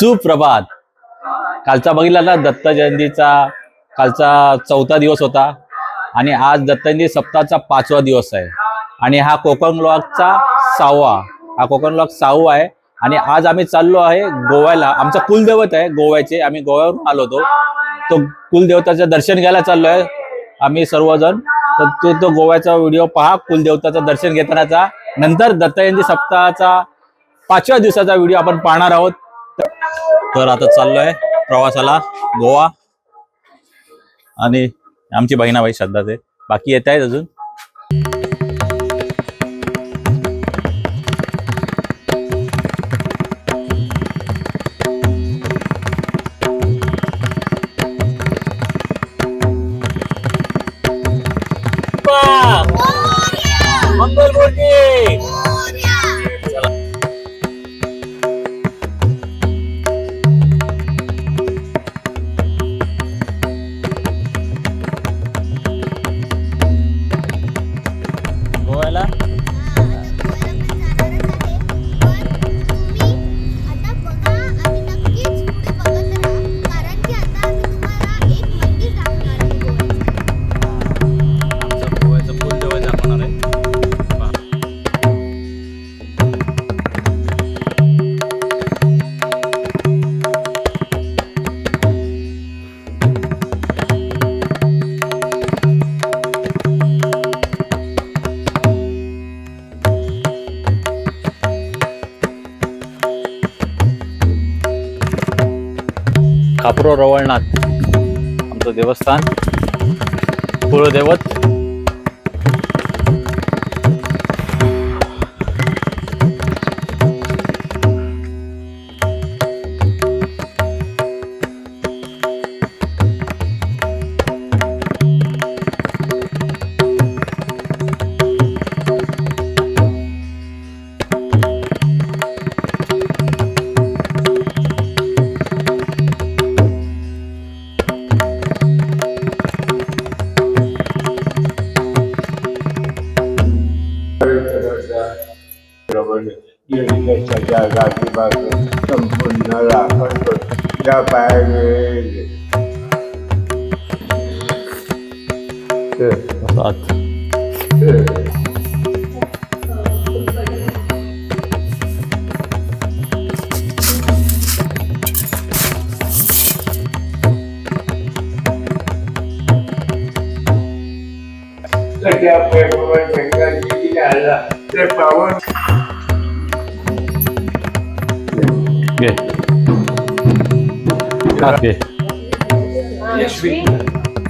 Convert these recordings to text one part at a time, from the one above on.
सुप्रभात. कालचा बघितला ना दत्त जयंतीचा कालचा चौथा दिवस होता. आणि आज दत्त जयंती सप्ताहाचा पाचवा दिवस आहे. आणि हा कोकण ब्लॉकचा सहावा. हा कोकण ब्लॉक सहावा आहे. आणि आज आम्ही चाललो आहे गोव्याला. आमचा कुलदैवत आहे गोव्याचे. आम्ही गोव्यावरून आलो होतो. तो कुलदेवताचं दर्शन घ्यायला चाललो आहे आम्ही सर्वजण. तर तो तो गोव्याचा व्हिडिओ पहा कुलदेवताचं दर्शन घेतानाचा. नंतर दत्त जयंती सप्ताहाचा पाचव्या दिवसाचा व्हिडिओ आपण पाहणार आहोत. तर आता चाललोय प्रवासाला गोवा. आणि आमची बहिणाबाई श्रद्धाचे बाकी येत आहेत अजून? रवळनाथ आमचं देवस्थान कुळदैवत.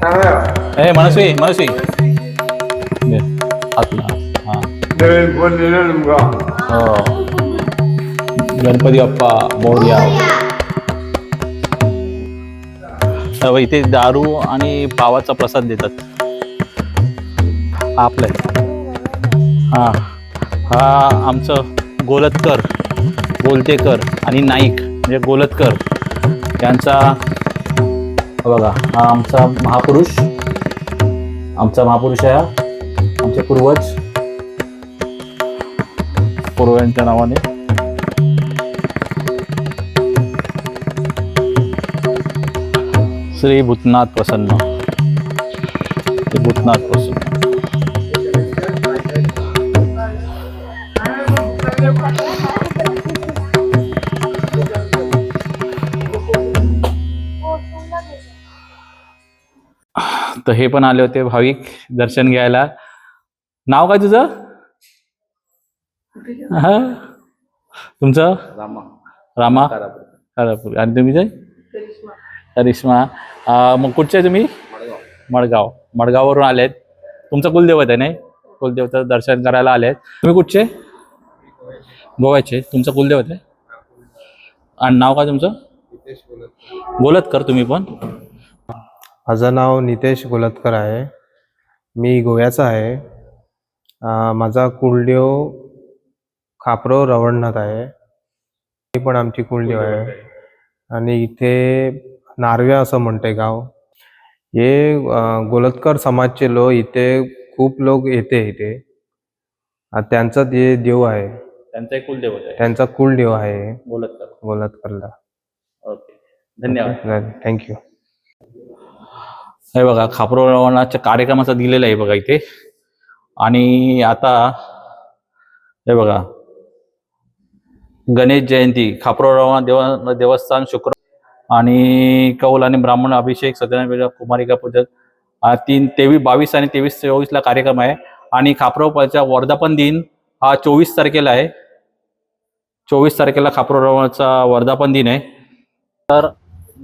हा, ए मनस्वी मनस्वी आतला हा हो गणपती बाप्पा मोर्या अहो, इथे दारू आणि पावाचा प्रसाद देतात आपला. हा हा आमचं गोलतकर गोलतेकर आणि नाईक म्हणजे गोलतकर यांचा बघा हा आमचा महापुरुष आमचा महापुरुष आहे आमचे पूर्वज. पूर्वांच्या नावाने. श्री भूतनाथ प्रसन्न. श्री भूतनाथ प्रसन्न. तर हे पण आले होते भाविक दर्शन घ्यायला. नाव काय तुझं? हा? तुमचं? रामा. कारापूर. आणि तुम्ही जय करिश्मा. अं, मग कुठचे आहे तुम्ही? मडगाव. मडगाववरून आलेत. तुमचं कुलदैवत आहे नाही? कुलदेवताचं दर्शन करायला आलेत. तुम्ही कुठचे? गोव्याचे. तुमचं कुलदैवत आहे? आणि नाव काय तुमचं? बोलत कर तुम्ही पण. माझं नाव नितेश गोलतकर आहे. मी गोव्याचा आहे. माझा कुलदेव खापरो रवळनाथ आहे. ही पण आमची कुलदेव आहे. आणि इथे नारव्या असं म्हणते गाव. हे गोलतकर समाजचे लोक इथे खूप लोक येते इथे. त्यांचं ते देव आहे. त्यांचा एक कुलदैवत आहे. त्यांचा कुलदेव आहे. बोलत कर गोलतकरला धन्यवाद. थँक्यू. हे बघा खापरवणाच्या कार्यक्रमाचा दिलेला आहे बघा इथे. आणि आता हे बघा गणेश जयंती खापरवणा देव देवस्थान शुक्र आणि कौल आणि ब्राह्मण अभिषेक सत्यनारायण कुमारिका पूजन तीन तेवीस बावीस आणि तेवीस चोवीसला कार्यक्रम आहे. आणि खापरवचा वर्धापन दिन हा चोवीस तारखेला आहे. चोवीस तारखेला खापरवचा वर्धापन दिन आहे. तर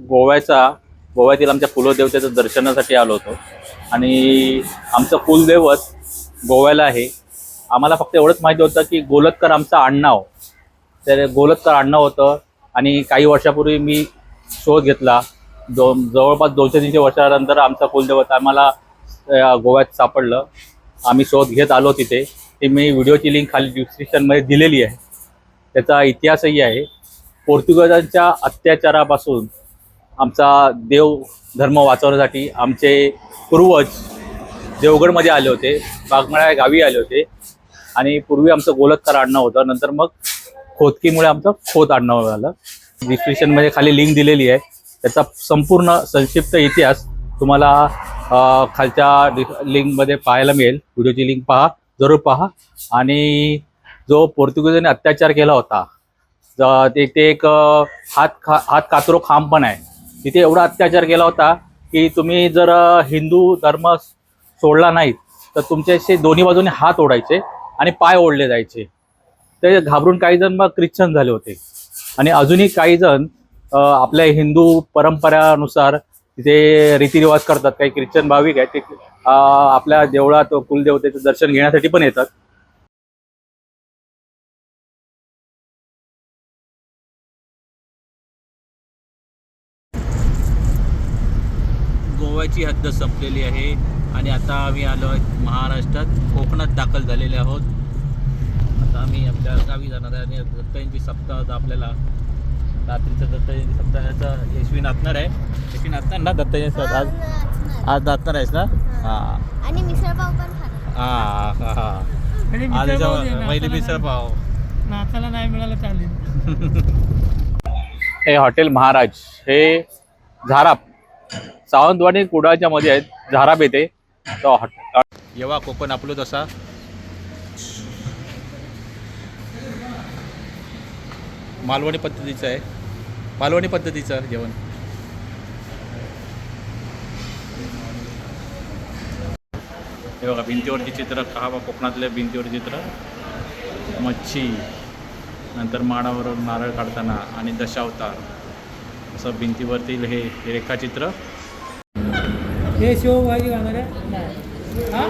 गोव्याचा गोव्यातील आमच्या कुलदेवतेचं दर्शनासाठी आलो होतो. आणि आमचं कुलदैवत गोव्याला आहे. आम्हाला फक्त एवढंच माहिती होतं की गोलतकर आमचं आडनाव हो. तर गोलतकर आडनाव होतं आणि काही वर्षापूर्वी मी शोध घेतला. दो जवळपास दोनशे तीनशे वर्षानंतर आमचा कुलदैवत आम्हाला गोव्यात सापडलं. आम्ही शोध घेत आलो तिथे. ती मी व्हिडिओची लिंक खाली डिस्क्रिप्शनमध्ये दिलेली आहे. त्याचा इतिहासही आहे. पोर्तुगजांच्या अत्याचारापासून आमचा देव धर्म वाचवण्यासाठी आमचे पूर्वज देवगडमध्ये आले होते बागमळा या गावी आले होते. आणि पूर्वी आमचं गोलत्कार आणणं होतं. नंतर मग खोदकीमुळे आमचं खोत आणणं झालं डिस्क्रिप्शनमध्ये खाली लिंक दिलेली आहे. त्याचा संपूर्ण संक्षिप्त इतिहास तुम्हाला खालच्या डि- लिंकमध्ये पाहायला मिळेल. व्हिडिओची लिंक पहा जरूर पहा. आणि जो पोर्तुगीजांनी अत्याचार केला होता ते ते एक हात खा हात कातरो खांब पण आहे. तिथे एवढा अत्याचार केला होता की तुम्ही जर हिंदू धर्म सोडला नाहीत तर तुमचे असे दोन्ही बाजूने हात ओढायचे आणि पाय ओढले जायचे. ते घाबरून काही जण मग ख्रिश्चन झाले होते. आणि अजूनही काही जण आपल्या हिंदू परंपरानुसार तिथे रीतिरिवाज करतात काही ख्रिश्चन भाविक आहेत ते आपल्या देवळात कुलदेवतेचं दर्शन घेण्यासाठी पण येतात. गोव्याची हद्द संपलेली आहे आणि आता आम्ही आलो आहे महाराष्ट्रात. कोकणात दाखल झालेले आहोत. आता आम्ही आपल्या गावी जाणार आहे आणि दत्तजयंती सप्ताह आपल्याला रात्रीचं दत्तजयंती सप्ताहाचा यशवी नाचणार आहे. यशवी नाचणार ना दत्तजयंती सप्ताह? आज आज नाचणार आहेस ना? हां. आणि मिसळपाव पण हां हां हां. आज याच्या- पहिली मिसळ पाव. नाचायला नाही मिळालं चालेल. हे हॉटेल महाराज. हे झाराप. सावंतवाडी कुडाळच्या मध्ये आहेत. झाराप येथे येवा कोकण आपलो तसा मालवणी पद्धतीचं आहे. मालवणी पद्धतीचं जेवण. हे बघा भिंतीवरची चित्र हा बा कोकणातल्या भिंतीवर चित्र. मच्छी नंतर माडावरून नारळ काढताना आणि दशावतार. असं भिंतीवरतील हे रेखाचित्र. हे शेवभाजी खाणार आहे हा?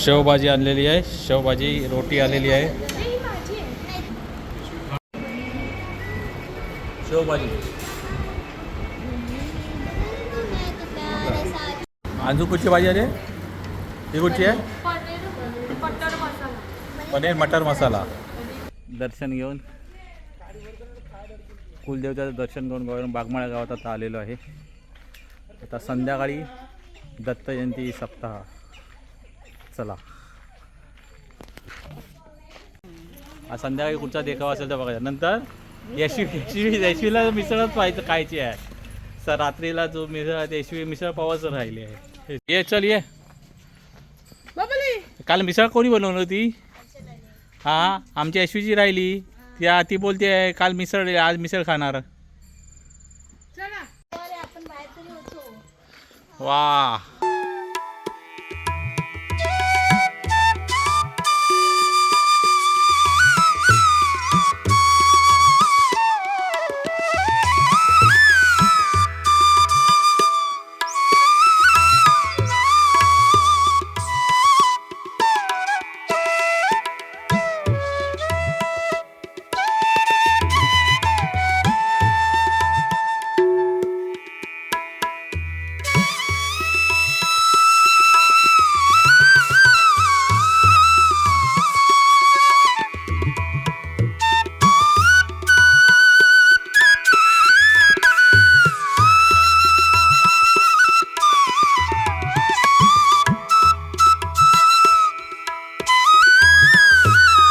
शेवभाजी आणलेली आहे. शेवभाजी रोटी आलेली आहे. शेवभाजी. अजून कुठची भाजी आली ही कुठची आहे? पनीर मटर मसाला. दर्शन घेऊन. कुलदेवताचं दर्शन घेऊन गोव्यावरून बागमाळा गावात आता आलेलो आहे. आता संध्याकाळी दत्त जयंती सप्ताह. चला. आज संध्याकाळी कुठचा देखावा असेल तर बघायचा. नंतर यशवी यशवी यशवीला मिसळच पाहिजे खायची आहे. सर रात्रीला जो मिसळ आहे ते यशवी मिसळ पावच राहिली आहे. ये चल ये. काल मिसळ कोणी बनवली होती? हा आमची यशवीची राहिली. त्या ती बोलते काल मिसळ आज मिसळ खाणार आपण बाहेर तरी होतो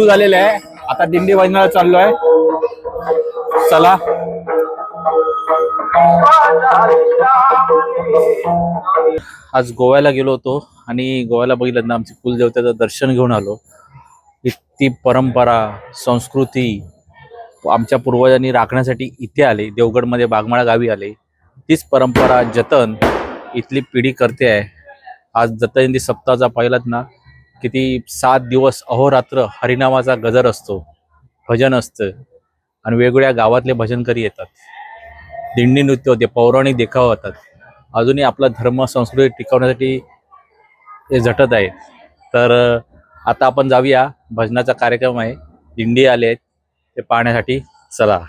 सुरू झालेलं आहे. आता दिंडी वाजनाला चाललो आहे चला. आज गोव्याला गेलो होतो आणि गोव्याला बघितलं ना आमच्या कुलदेवतेचं दर्शन घेऊन आलो. ती परंपरा संस्कृती आमच्या पूर्वजांनी राखण्यासाठी इथे आले. देवगडमध्ये बागमाळा गावी आले. तीच परंपरा जतन इथली पिढी करते आहे. आज जतन सप्ताहाचा पाहिलात ना किती सात दिवस अहोरात्र हरिनामाचा गजर असतो भजन असतं आणि वेगवेगळ्या गावातले भजनकरी येतात. दिंडी नृत्य होते पौराणिक देखाव होतात. अजूनही आपला धर्म संस्कृती टिकवण्यासाठी ते झटत आहेत तर आता आपण जाऊया. भजनाचा कार्यक्रम आहे. दिंडी आले आहेत ते पाहण्यासाठी चला.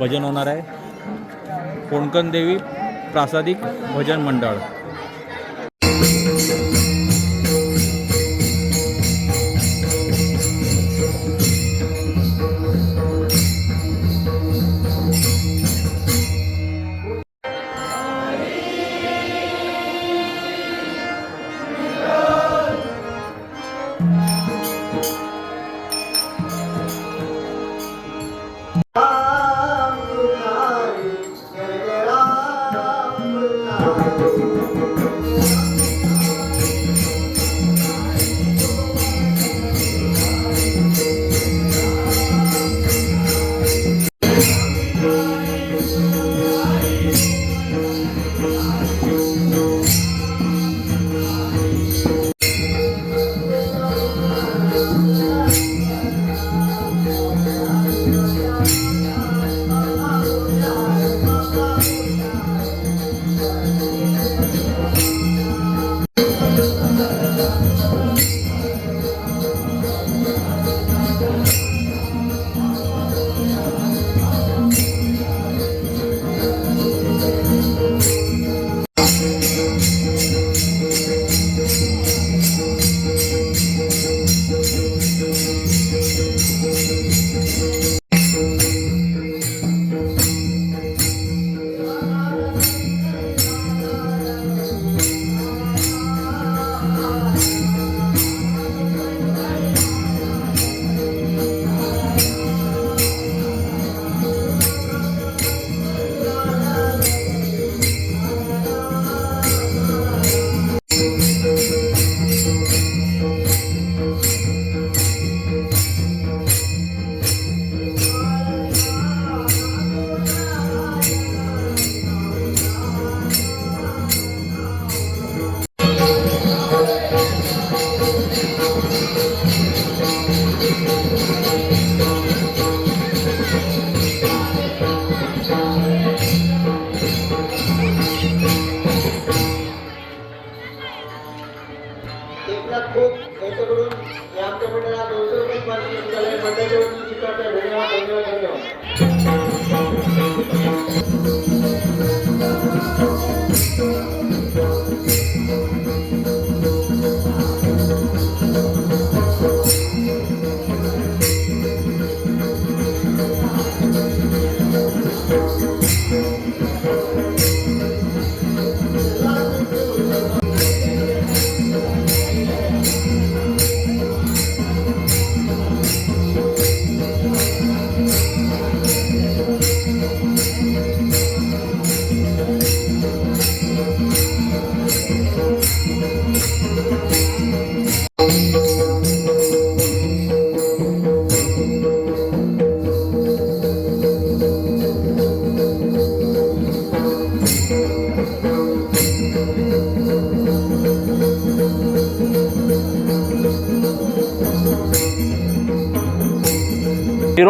भजन होणार आहे. कोणकण देवी प्रासादिक भजन मंडळ.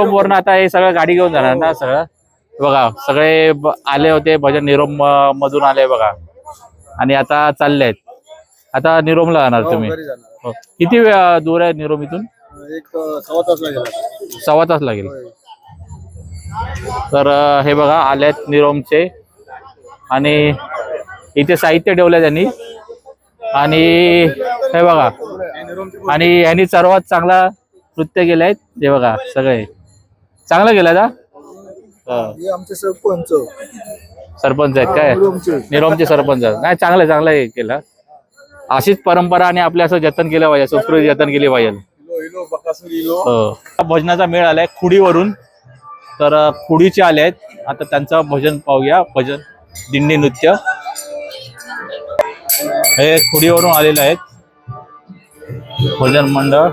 निरोप वरनं आता हे सगळं गाडी घेऊन जाणार ना सगळं. बघा सगळे आले होते भजन निरोप म- मधून आले बघा. आणि आता चालले आहेत आता निरोमला जाणार तुम्ही. हो. किती वेळ दूर आहे निरोम इथून? एक सव्वा तास लागेल. सव्वा तास लागेल. तर अं, हे बघा आलेत निरोमचे आणि इथे साहित्य ठेवलंय त्यांनी. आणि हे बघा. आणि यांनी सर्वात चांगला नृत्य केलंय. हे बघा सगळे. चांगलं केलंय का? हं. आमचे सरपंच. सरपंच आहेत काय? निरोमचे. सरपंच. आहेत. नाही चांगलं चांगलं हे केलं. अशीच परंपरा आणि आपल्या असं जतन केलं पाहिजे संस्कृती जतन केली पाहिजे. हो. भजनाचा मेळ आलाय खुडीवरून. तर अ, खुडीचे आले आहेत. आता त्यांचं भजन पाहूया. भजन दिंडी नृत्य. हे खुडीवरून आलेले आहेत. भजन मंडळ.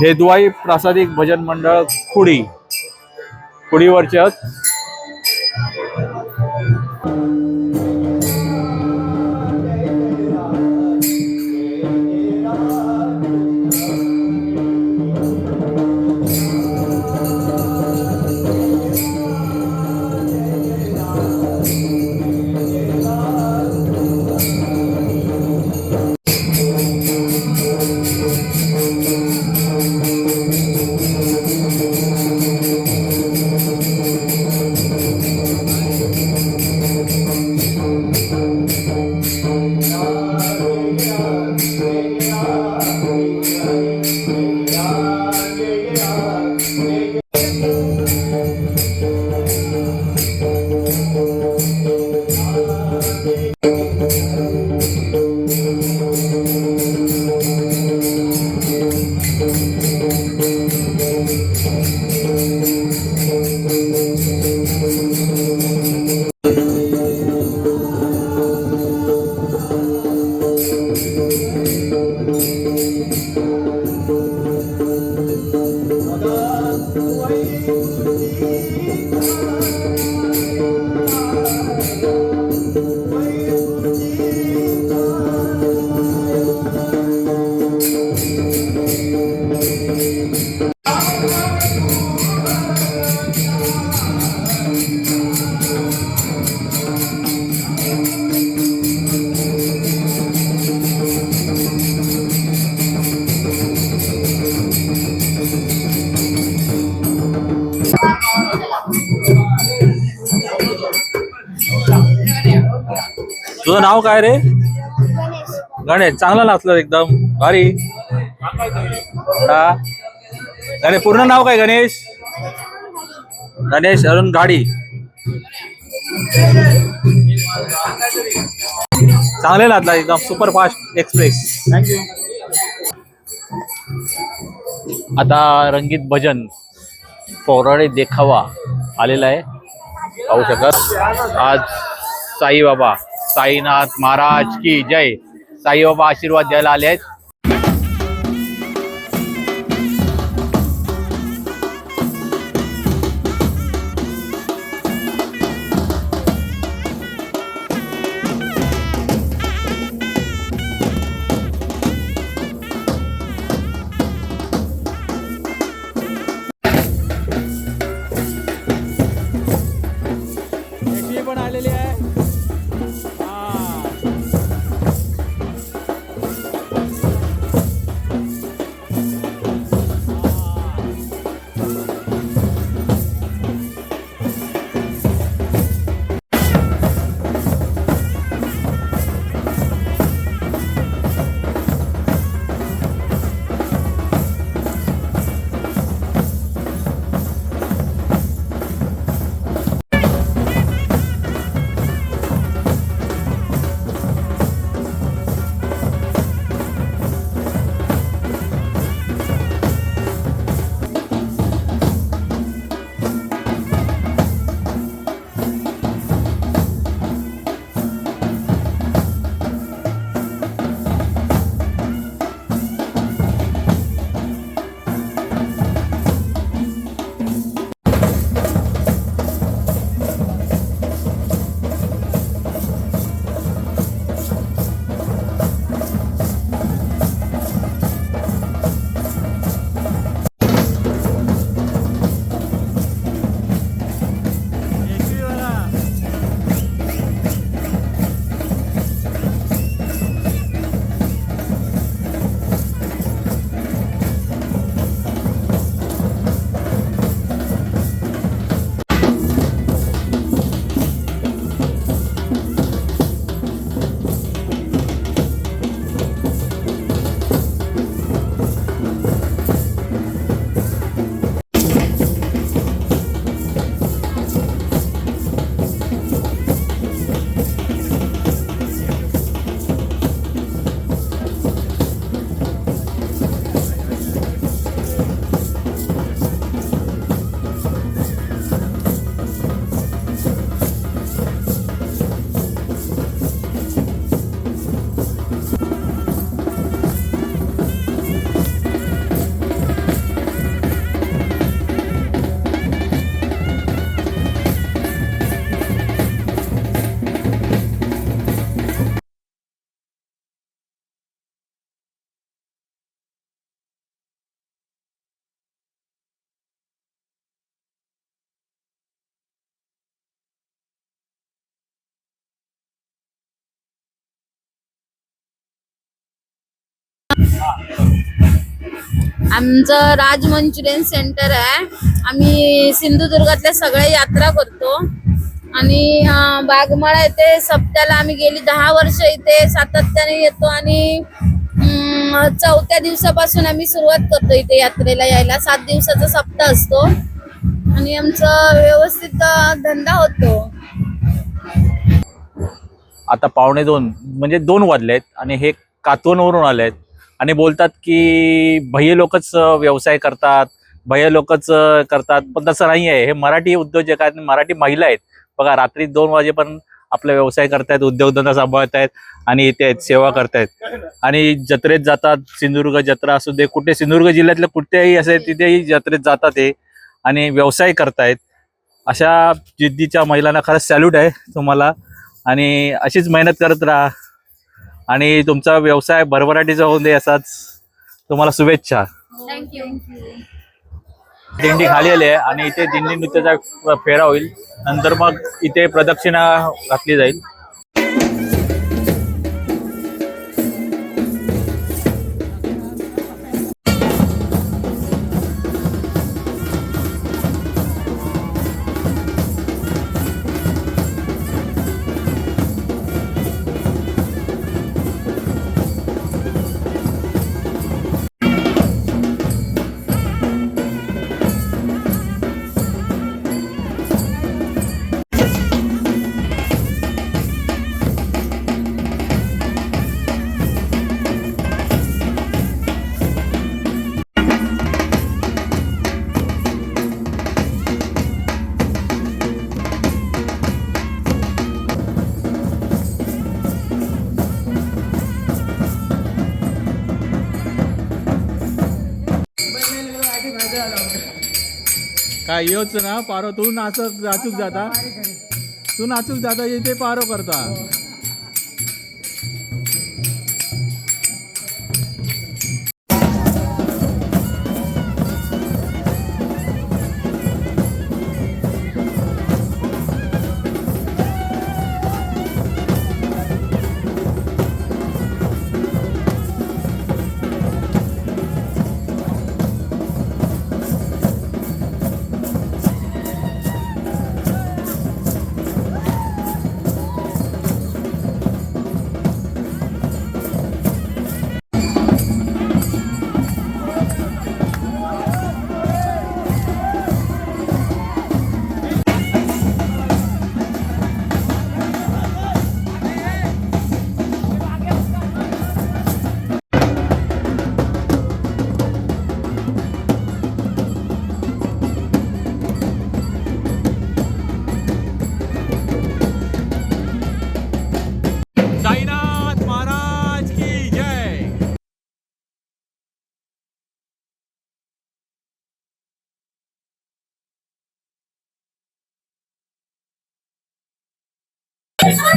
हेदवाई प्रासादिक भजन मंडळ खुडी. खुडीवरच्या तुझं नाव काय रे? गणेश. चांगला नाचलं एकदम. भारी. हा. गणेश पूर्ण नाव काय गणेश? गणेश अरुण गाडी चांगले नाचला एकदम. सुपर फास्ट एक्सप्रेस थँक्यू आता रंगीत भजन पौराणिक देखावा आलेला आहे. पाहू शकत? आज साईबाबा साईनाथ महाराज की जय. साईबाबा आशीर्वाद द्यायला आले आहेत आमचं राज मंचुरियन सेंटर आहे. आम्ही सिंधुदुर्गातल्या सगळ्या यात्रा करतो. आणि अं, बागमाळा येथे सप्त्याला आम्ही गेली दहा वर्ष इथे सातत्याने येतो आणि चौथ्या दिवसापासून आम्ही सुरुवात करतो इथे यात्रेला यायला. सात दिवसाचा सप्ताह असतो. आणि आमचा व्यवस्थित धंदा होतो. आता पावणे दोन म्हणजे दोन वाजलेत आणि हे कातवनवरून आलेत. आणि बोलतात की भय लोकच व्यवसाय करतात भय लोकच करतात. पण तसं नाही आहे हे मराठी उद्योजक आहेत मराठी महिला आहेत. बघा रात्री दोन वाजेपर्यंत आपला व्यवसाय करतायत उद्योगधंदा सांभाळत आहेत आणि इथे आहेत सेवा करतायत. आणि जत्रेत जातात सिंधुदुर्ग जत्रा असू दे कुठे सिंधुदुर्ग जिल्ह्यातल्या कुठेही असे तिथेही जत्रेत जातात हे आणि व्यवसाय करतायत. अशा जिद्दीच्या महिलांना खरंच सॅल्यूट आहे तुम्हाला. आणि अशीच मेहनत करत राहा. आणि तुमचा व्यवसाय भरभराटीचा होऊन दे असाच. तुम्हाला शुभेच्छा. थँक्यू दिंडी खाली आली आहे आणि इथे दिंडी नृत्याचा फेरा होईल. नंतर मग इथे प्रदक्षिणा घातली जाईल. काय येऊच ना पारो तू नाचूक जाता. तू नाचूक जाता इथे पारो करता.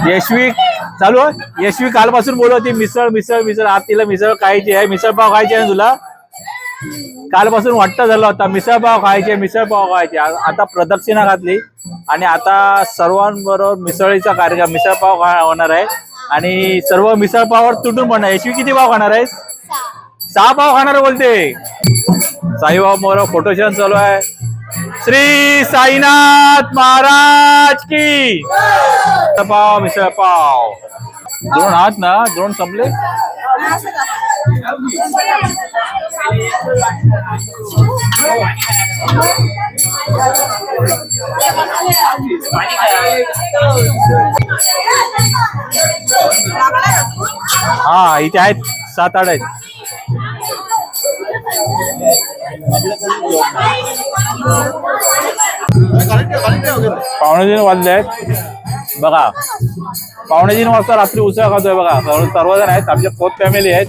यशवी चालू आहे यशवी कालपासून बोलत होती मिसळ मिसळ मिसळ. आज तिला मिसळ खायची आहे मिसळ पाव खायची आहे तुला? कालपासून वाटतं झालं होता मिसळ पाव खायचे मिसळ पाव खायचे आता प्रदक्षिणा घातली आणि आता सर्वांबरोबर मिसळीचा कार्यक्रम मिसळ पाव होणार आहे. आणि सर्व मिसळ पावावर तुटून पडणार यशवी किती पाव खाणार आहे सहा. पाव खाणार बोलते. साईबाबा मोर फोटोशॉन चालू आहे. श्री साईनाथ महाराज की। पाव मिसळ पाव दोन हात ना दोन संपले? हा इथे आहेत सात आठ आहेत. पावणे तीन वाजले आहेत. बघा पावणे तीन वाजता रात्री उसळ खातोय बघा. सर्वजण आहेत आमच्या फोर्थ फॅमिली आहेत.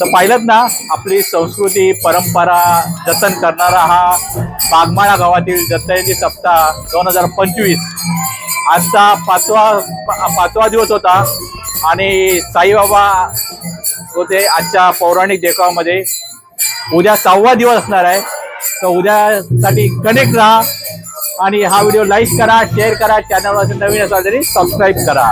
तर पाहिलं ना आपली संस्कृती परंपरा जतन करणारा हा बागमाळा गावातील दत्तायंती सप्ताह दोन हजार पंचवीस. आजचा पाचवा पाचवा दिवस होता आणि साईबाबा होते आजच्या पौराणिक देखावामध्ये. उद्या सहावा दिवस असणार आहे. तर उद्यासाठी कनेक्ट राहा आणि हा व्हिडिओ लाईक करा शेअर करा चॅनलवर नवीन असाल तरी सबस्क्राईब करा.